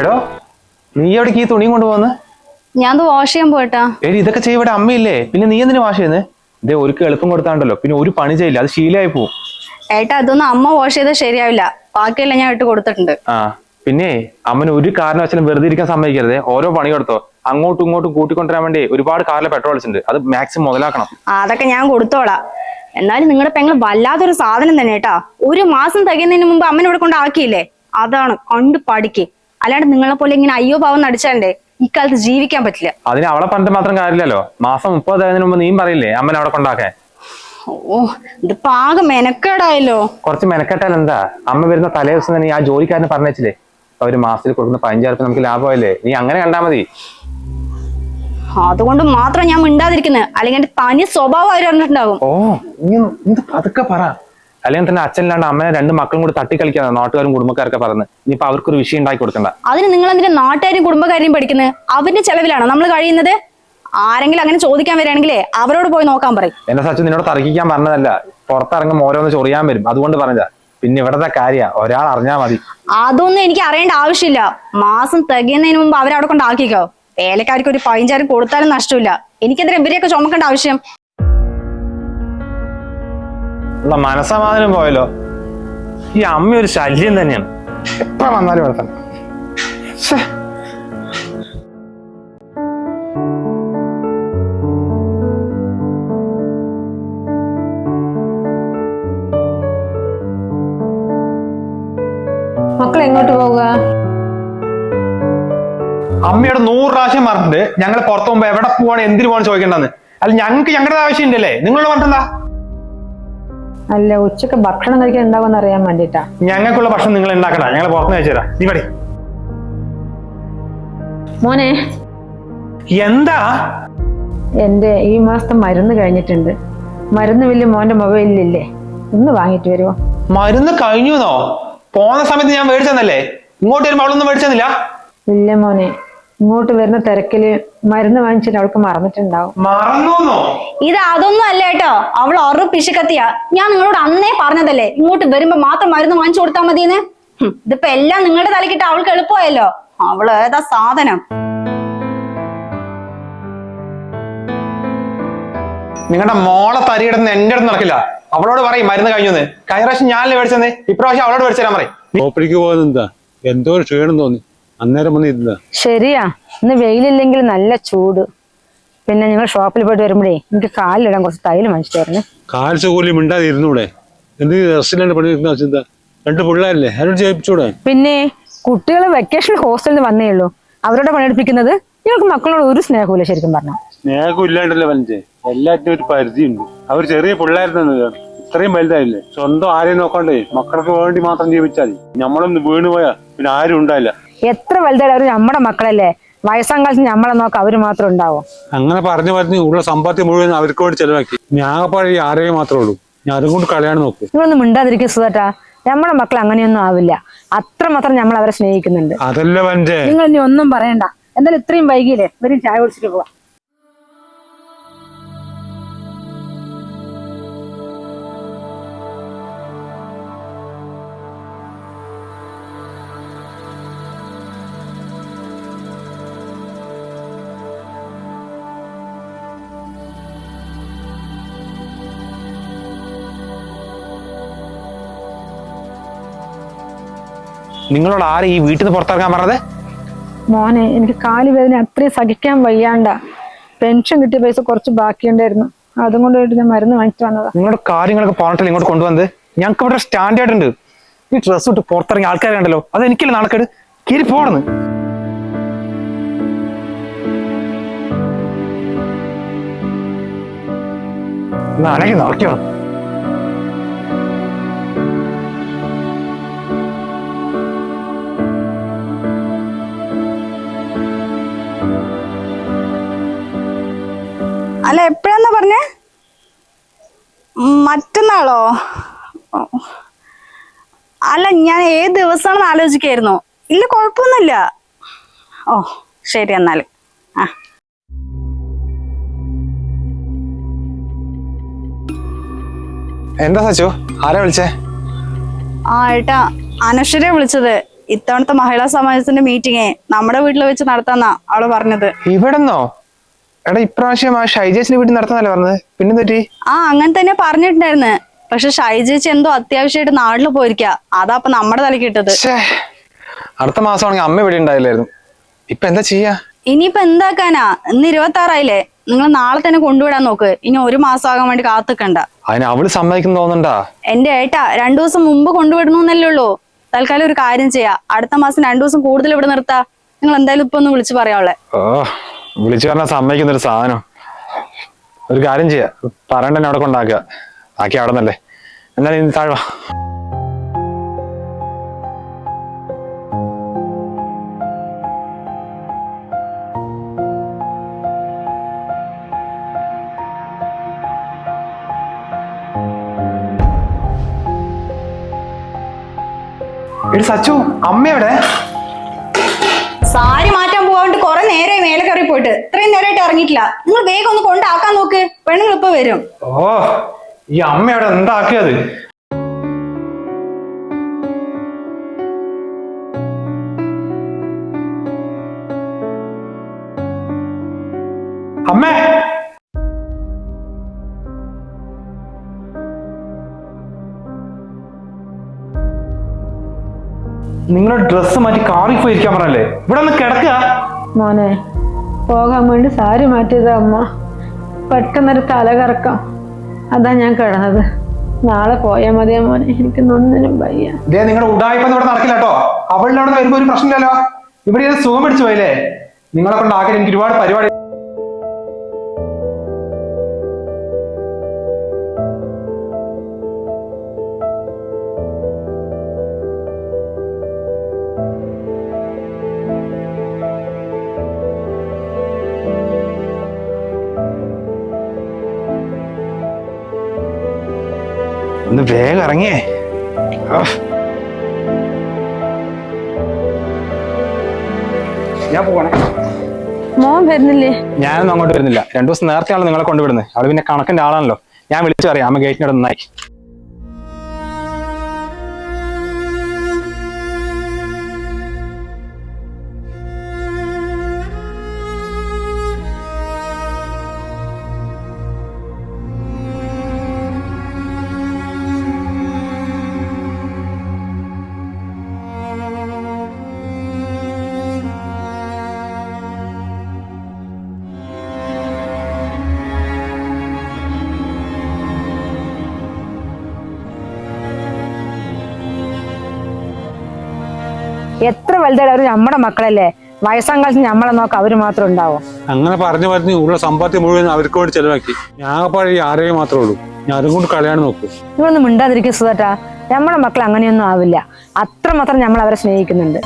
എടോ നീ എവിടെ ഈ തുണിയും കൊണ്ടുപോന്ന് ഞാൻ വാഷ് ചെയ്യാൻ പോയിട്ടാ. എടി ഇതൊക്കെ ചെയ്യ ഇവിടെ അമ്മയില്ലേ? പിന്നെ നീ എന്തിനു വാഷ് ചെയ്യുന്നത് ഇതേ ഒരു എളുപ്പം കൊടുത്താണ്ടല്ലോ പിന്നെ ഒരു പണി ചെയ്യില്ല അത് ശീലമായി പോവും. ഏട്ടാ അതൊന്നും അമ്മ വാഷ് ചെയ്താൽ ശരിയാവില്ല. ബാക്കിയെല്ലാം ഞാൻ ഇട്ട് കൊടുത്തിട്ടുണ്ട്. ആ പിന്നെ അമ്മന് ഒരു കാരണവശാലും വെറുതെ ഇരിക്കാൻ സമ്മതിക്കരുത്. ഓരോ പണി കൊടുത്തോ. അങ്ങോട്ടും ഇങ്ങോട്ടും കൂട്ടിക്കൊണ്ടുവരാൻ വേണ്ടി ഒരുപാട് കാറിലെ പെട്രോൾ അടിച്ചിട്ടുണ്ട്. അത് മാക്സിമം മുതലാക്കണം. ആ, അതൊക്കെ ഞാൻ കൊടുത്തോളാം. എന്നാലും നിങ്ങളുടെ പെങ്ങൾ വല്ലാത്തൊരു സാധനം തന്നെ കേട്ടാ ഒരു മാസം തികയുന്നതിന് മുമ്പ് അമ്മനെ ഇവിടെ കൊണ്ട് ആക്കിയില്ലേ? അതാണ് കണ്ടു പഠിക്ക്. അല്ലാണ്ട് നിങ്ങളെ പോലെ ഇങ്ങനെ അയ്യോ പാവം നടിച്ചാണ്ടേ ഇക്കാലത്ത് ജീവിക്കാൻ പറ്റില്ല. അതിന് അവളെ പറഞ്ഞിട്ട് മാത്രം കാര്യമില്ലല്ലോ. മാസം മുപ്പതിനു മുമ്പ് നീയും പറയില്ലേ അമ്മനെ അവിടെ കൊണ്ടാക്കേ ഓ ഇത് പാകം മെനക്കേടായല്ലോ. കുറച്ച് മെനക്കെട്ടാൽ എന്താ? അമ്മ വരുന്ന തലേ ദിവസം തന്നെ ആ ജോലിക്കാരന് പറഞ്ഞേച്ചില്ലേ ഒരു മാസത്തിൽ കൊടുക്കുന്ന പതിനഞ്ചായിരം രൂപ നമുക്ക് ലാഭമല്ലേ നീ അങ്ങനെ കണ്ടാ മതി. അതുകൊണ്ട് മാത്രം ഞാൻ മിണ്ടാതിരിക്കുന്നത് അല്ലെങ്കിൽ തനി സ്വഭാവം അവർ പറഞ്ഞിട്ടുണ്ടാകും ഓ നീ എന്ത് പതുക്കെ പറ. അല്ലെങ്കിൽ തന്നെ അച്ഛനില്ലാണ്ട് അമ്മനെ രണ്ട് മക്കളും കൂടി തട്ടിക്കളിക്കാതെ നാട്ടുകാരും കുടുംബക്കാരൊക്കെ പറഞ്ഞ് ഇനിയിപ്പോ അവർക്കൊരു വിഷയം ഉണ്ടാക്കി കൊടുക്കണ്ട. അതിന് നിങ്ങൾ എന്തിനാ നാട്ടുകാരും കുടുംബക്കാരെയും പഠിക്കുന്നത് അവന്റെ ചെലവിലാണ് നമ്മൾ കഴിയുന്നത്? ആരെങ്കിലും അങ്ങനെ ചോദിക്കാൻ വരികയാണെങ്കിലേ അവരോട് പോയി നോക്കാൻ പറയും. എന്നെ സച്ചു നിന്നോട് തർക്കിക്കാൻ പറഞ്ഞതല്ല. പുറത്തിറങ്ങും ഓരോന്ന് ചൊറിയാൻ വരും. അതുകൊണ്ട് പറഞ്ഞതാ. പിന്നെ ഇവിടത്തെ കാര്യ. ഒരാൾ അറിഞ്ഞാ മതി. അതൊന്നും എനിക്ക് അറിയേണ്ട ആവശ്യമില്ല. മാസം തികയുന്നതിന് മുമ്പ് അവരവിടെ കൊണ്ടാക്കിക്കോ. വേലക്കാർക്ക് ഒരു പതിനഞ്ചായിരം കൊടുത്താലും നഷ്ടമില്ല. എനിക്കെതിരെ ഇവരെയൊക്കെ ചുമക്കേണ്ട ആവശ്യം? ഉള്ള മനസ്സമാധാനം പോയല്ലോ. ഈ അമ്മ ഒരു ശല്യം തന്നെയാണ്. എപ്പ വന്നാലും ഇവിടെ തന്നെ മക്കൾ എങ്ങോട്ട് പോവുക? അമ്മയോട് നൂറ് പ്രാവശ്യം പറഞ്ഞിട്ട് ഞങ്ങൾ പുറത്തു പോകുമ്പോ എവിടെ പോവാണ് എന്തിനു പോവാണ് ചോദിക്കേണ്ടെന്ന്. അല്ല ഞങ്ങൾക്ക് ഞങ്ങളുടെ ആവശ്യം ഇല്ലല്ലേ നിങ്ങളോട് പറഞ്ഞെന്താ അല്ല ഉച്ചയ്ക്ക് ഭക്ഷണം കഴിക്കാൻ ഉണ്ടാവുമെന്ന് അറിയാൻ വേണ്ടിട്ടാ. ഞങ്ങൾക്കുള്ള ഭക്ഷണം നിങ്ങൾ ഉണ്ടാക്കണ്ട ഞങ്ങൾ പുറത്തുനിന്ന് കഴിച്ചു തരാം. നീ പടി. മോനെ. എന്താ? എന്റെ ഈ മാസത്തെ മരുന്ന് കഴിഞ്ഞിട്ടുണ്ട്. മരുന്ന് വലിയ മോന്റെ മൊബൈലില്ലേ ഒന്ന് വാങ്ങിട്ട് വരുമോ മരുന്ന് കഴിഞ്ഞുന്നോ? പോന്ന സമയത്ത് ഞാൻ മേടിച്ചെന്നല്ലേ? ഇങ്ങോട്ട് വരുമ്പോ അവളൊന്നും മേടിച്ചെന്നില്ല? ഇല്ല മോനെ. ഇങ്ങോട്ട് വരുന്ന തിരക്കിൽ മരുന്ന് വാങ്ങിച്ചിട്ട് അവൾക്ക് മറന്നിട്ടുണ്ടാവും. ഇത് അതൊന്നും അല്ല കേട്ടോ. അവൾ ഒറു പിശുക്കത്തിയാ. ഞാൻ നിങ്ങളോട് അന്നേ പറഞ്ഞതല്ലേ ഇങ്ങോട്ട് വരുമ്പോ മാത്രം മരുന്ന് വാങ്ങിച്ചു കൊടുത്താൽ മതിയെന്ന്? ഇതിപ്പോ എല്ലാം നിങ്ങളുടെ തലക്കിട്ട് അവൾക്ക് എളുപ്പമായല്ലോ. അവൾ ഏതാ സാധനം? നിങ്ങളുടെ മോളെ തരിയിടുന്ന എന്റെ അടുത്ത് നടക്കില്ല. അവളോട് പറയും മരുന്ന് കഴിഞ്ഞു കഴിഞ്ഞ പ്രാവശ്യം ഞാനല്ലേ മേടിച്ചെന്ന്? ഇപ്രാവശ്യം അവളോട് മേടിച്ചു തരാൻ പറയും. ഓപ്പറേക്ക് പോകുന്നത് എന്തോ ഒരു ക്ഷീണം തോന്നി. അന്നേരം വന്ന് ശരിയാ. ഇന്ന് വെയിലില്ലെങ്കിൽ നല്ല ചൂട്. പിന്നെ നിങ്ങൾ ഷോപ്പിൽ പോയിട്ട് വരുമ്പോഴേ എനിക്ക് കാലിലിടാൻ കുറച്ച് തൈൽ മനസ്സിലായിരുന്നു കാൽ സൗകര്യം മിണ്ടാതെ ഇരുന്നൂടെ? എന്ത് റെസ്റ്റിലാണ്ട് പണിയെടുക്കുന്ന ചിന്ത? രണ്ട് പിള്ളേരല്ലേ? അവരോട് ചെയ്യിപ്പിച്ചൂടെ പിന്നെ കുട്ടികൾ വെക്കേഷൻ ഹോസ്റ്റലിൽ നിന്ന് വന്നേ ഉള്ളൂ. അവരോട് പണിയെടുപ്പിക്കുന്നത്? നിങ്ങൾക്ക് മക്കളോട് ഒരു സ്നേഹമില്ല ശരിക്കും പറഞ്ഞു. സ്നേഹം ഇല്ലാണ്ടല്ലേ വനിച്ചേ എല്ലാറ്റിനും ഒരു പരിധിയുണ്ട് അവർ ചെറിയ പിള്ളേരുന്നത് ഇത്രയും വലുതായില്ലേ? സ്വന്തം ആരെയും നോക്കാണ്ടേ? മക്കൾക്ക് വേണ്ടി മാത്രം ജീവിച്ചാൽ നമ്മളൊന്ന് വീണ് പോയാ പിന്നെ ആരും ഉണ്ടായില്ല എത്ര വലുതായിട്ട് അവർ നമ്മുടെ മക്കളല്ലേ? വയസ്സാം കാലത്ത് നമ്മളെ നോക്കാം അവർ മാത്രം ഉണ്ടാവും? അങ്ങനെ പറഞ്ഞു പറഞ്ഞ് ഉള്ള സമ്പാദ്യം മുഴുവൻ അവർക്ക് വേണ്ടി ചെലവാക്കി. ഞാപ്പാഴി ആരെയും മാത്രമേ ഉള്ളൂ. ഞാൻ അതും കൊണ്ട് കളയാണ് നോക്കും. നിങ്ങളൊന്നും മിണ്ടാതിരിക്കും സുധേട്ടാ. നമ്മുടെ മക്കൾ അങ്ങനെയൊന്നും ആവില്ല. അത്രമാത്രം നമ്മൾ അവരെ സ്നേഹിക്കുന്നുണ്ട്. അതല്ല നിങ്ങൾ ഇനി ഒന്നും പറയണ്ട. എന്തായാലും ഇത്രയും വൈകിയില്ലേ? വരും ചായ കുടിച്ചിട്ട് പോവാം. നിങ്ങളോട് ആരെ ഈ വീട്ടിൽ നിന്ന് പുറത്തിറങ്ങാൻ പറഞ്ഞത്? മോനെ എനിക്ക് കാൽ വേദന അത്രയും സഹിക്കാൻ വയ്യാണ്ട. പെൻഷൻ കിട്ടിയ പൈസ കുറച്ച് ബാക്കിയുണ്ടായിരുന്നു. അതും കൊണ്ടുപോയിട്ട് ഞാൻ മരുന്ന് വാങ്ങിച്ചു വന്നതാ. നിങ്ങളുടെ കാര്യങ്ങളൊക്കെ പറഞ്ഞിട്ടില്ല ഇങ്ങോട്ട് കൊണ്ടുവന്നത്? ഞങ്ങൾക്ക് ഇവിടെ സ്റ്റാൻഡേർഡ് ഉണ്ട് ഈ ഡ്രസ്സ് ഇട്ട് പുറത്തിറങ്ങി ആൾക്കാരെ കണ്ടല്ലോ അത് എനിക്കല്ല നാണക്കേട്? കിരി പോണെന്ന് നാളെ നടക്കോ. അല്ല എപ്പോഴാന്നാ പറഞ്ഞേ? മറ്റന്നാളോ? അല്ല ഞാൻ ഏത് ദിവസമാണെന്ന് ആലോചിക്കായിരുന്നു. ഇല്ല കുഴപ്പമൊന്നുമില്ല. ഓ ശരി എന്നാൽ ആ. എന്താ സച്ചു? ആരാ വിളിച്ചേ? ആ ഏട്ടാ അനശ്വരെ വിളിച്ചത്. ഇത്തവണത്തെ മഹിളാ സമാജത്തിന്റെ മീറ്റിംഗേ നമ്മുടെ വീട്ടിൽ വെച്ച് നടത്താന്നാ അവൾ പറഞ്ഞത്. ഇവിടെന്നോ? എടാ ഇപ്രാവശ്യം ആ ഷൈജേച്ചിന്റെ വീട്ടിൽ നടത്തുന്നല്ലേ പറഞ്ഞത്? പിന്നെ തെറ്റി ആ അങ്ങനെ തന്നെ പറഞ്ഞിട്ടുണ്ടായിരുന്നു. പക്ഷെ ഷൈജേച്ചി എന്തോ അത്യാവശ്യമായിട്ട് നാട്ടിൽ പോയിരിക്ക. അതാ അപ്പൊ നമ്മുടെ തലക്ക് ഇട്ടത്. ഛേ അടുത്ത മാസമാണെങ്കിൽ അമ്മ ഇവിടെ ഉണ്ടായില്ലായിരുന്നു. ഇപ്പൊ എന്താ ചെയ്യാ? ഇനിയിപ്പോ എന്താക്കാനാ? ഇന്ന് ഇരുപത്തി ആറായില്ലേ നിങ്ങൾ നാളെ തന്നെ കൊണ്ടുവിടാൻ നോക്ക്. ഇനി ഒരു മാസം ആകാൻ വേണ്ടി കാത്തുക്കണ്ട. അതിന് അവൾ സമ്മതിക്കുന്നു തോന്നണ്ടാ എന്റെ ഏട്ടാ രണ്ടു ദിവസം മുമ്പ് കൊണ്ടുവിടണമെന്നല്ലേ ഉള്ളൂ. തൽക്കാലം ഒരു കാര്യം ചെയ്യാ. അടുത്ത മാസം രണ്ടു ദിവസം കൂടുതൽ ഇവിടെ നിർത്താ. നിങ്ങൾ എന്തായാലും ഇപ്പൊ ഒന്ന് വിളിച്ചു പറയാവളെ ഓ വിളിച്ചു പറഞ്ഞാൽ സമ്മതിക്കുന്ന ഒരു സാധനം. ഒരു കാര്യം ചെയ്യ. പറയണ്ട അവിടെ കൊണ്ടാക്കുക. ബാക്കി അവിടെ നിന്നല്ലേ എന്നാലും ഇനി താഴ്വാ സച്ചു അമ്മ എവിടെ? സാരി പോവാണ്ട് കുറെ നേരെ മേലെ കയറി പോയിട്ട്. ഇത്രയും നേരമായിട്ട് ഇറങ്ങിയിട്ടില്ല. നിങ്ങൾ വേഗം ഒന്ന് കൊണ്ടാക്കാൻ നോക്ക്. പെണ്ണുങ്ങൾ ഇപ്പൊ വരും. ഓ ഈ അമ്മയോടെ എന്താക്കിയത്? അമ്മേ! നിങ്ങളുടെ ഡ്രസ്സ് മാറ്റി കാറിൽ പോയിരിക്കാൻ പറഞ്ഞല്ലേ? ഇവിടെ ഒന്ന് കിടക്കുക. മോനെ പോകാൻ വേണ്ടി സാരി മാറ്റിയതാ അമ്മ. പെട്ടെന്നൊരു തലകറക്കം അതാ ഞാൻ കിടന്നത്. നാളെ പോയാൽ മതിയാ മോനെ എനിക്ക് നൊന്നിനും വയ്യ. ദേ നിങ്ങളുടെ ഉടായ്പ ഇവിടെ നടക്കില്ല കേട്ടോ. അവളുടെ വരുമ്പോ ഒരു പ്രശ്നമില്ലല്ലോ. ഇവിടെ സുഖം പിടിച്ചു പോയില്ലേ? നിങ്ങളെ കൊണ്ട് ആക്കാൻ എനിക്ക് ഒരുപാട് പരിപാടി ഒന്ന് വേഗം ഇറങ്ങിയേ ഞാൻ പോകണേ മോൻ വരുന്നില്ലേ? ഞാനൊന്നും അങ്ങോട്ട് വരുന്നില്ല. രണ്ടു ദിവസം നേരത്തെയാണ് നിങ്ങളെ കൊണ്ടുവിടുന്നത്. അവൾ പിന്നെ കണക്കിന്റെ ആളാണല്ലോ. ഞാൻ വിളിച്ചു പറയാം അമ്മ ഗേറ്റിനോട് നന്നായി. എത്ര വലുതായിട്ട് അവർ നമ്മുടെ മക്കളല്ലേ? വയസ്സാം കാലത്ത് നമ്മളെ നോക്ക അവർ മാത്രം ഉണ്ടാവും? അങ്ങനെ പറഞ്ഞു പറഞ്ഞ് ഉള്ള സമ്പാദ്യം മുഴുവൻ അവർക്ക് വേണ്ടി ചെലവാക്കി. ഞാകപ്പാടെ ആരെയും മാത്രമേ ഉള്ളൂ. ഞാൻ അതും കൊണ്ട് കളയാൻ നോക്കൂ. നിങ്ങളൊന്നും മിണ്ടാതിരിക്കും സുധട്ടാ. നമ്മുടെ മക്കൾ അങ്ങനെയൊന്നും ആവില്ല. അത്രമാത്രം നമ്മൾ അവരെ സ്നേഹിക്കുന്നുണ്ട്.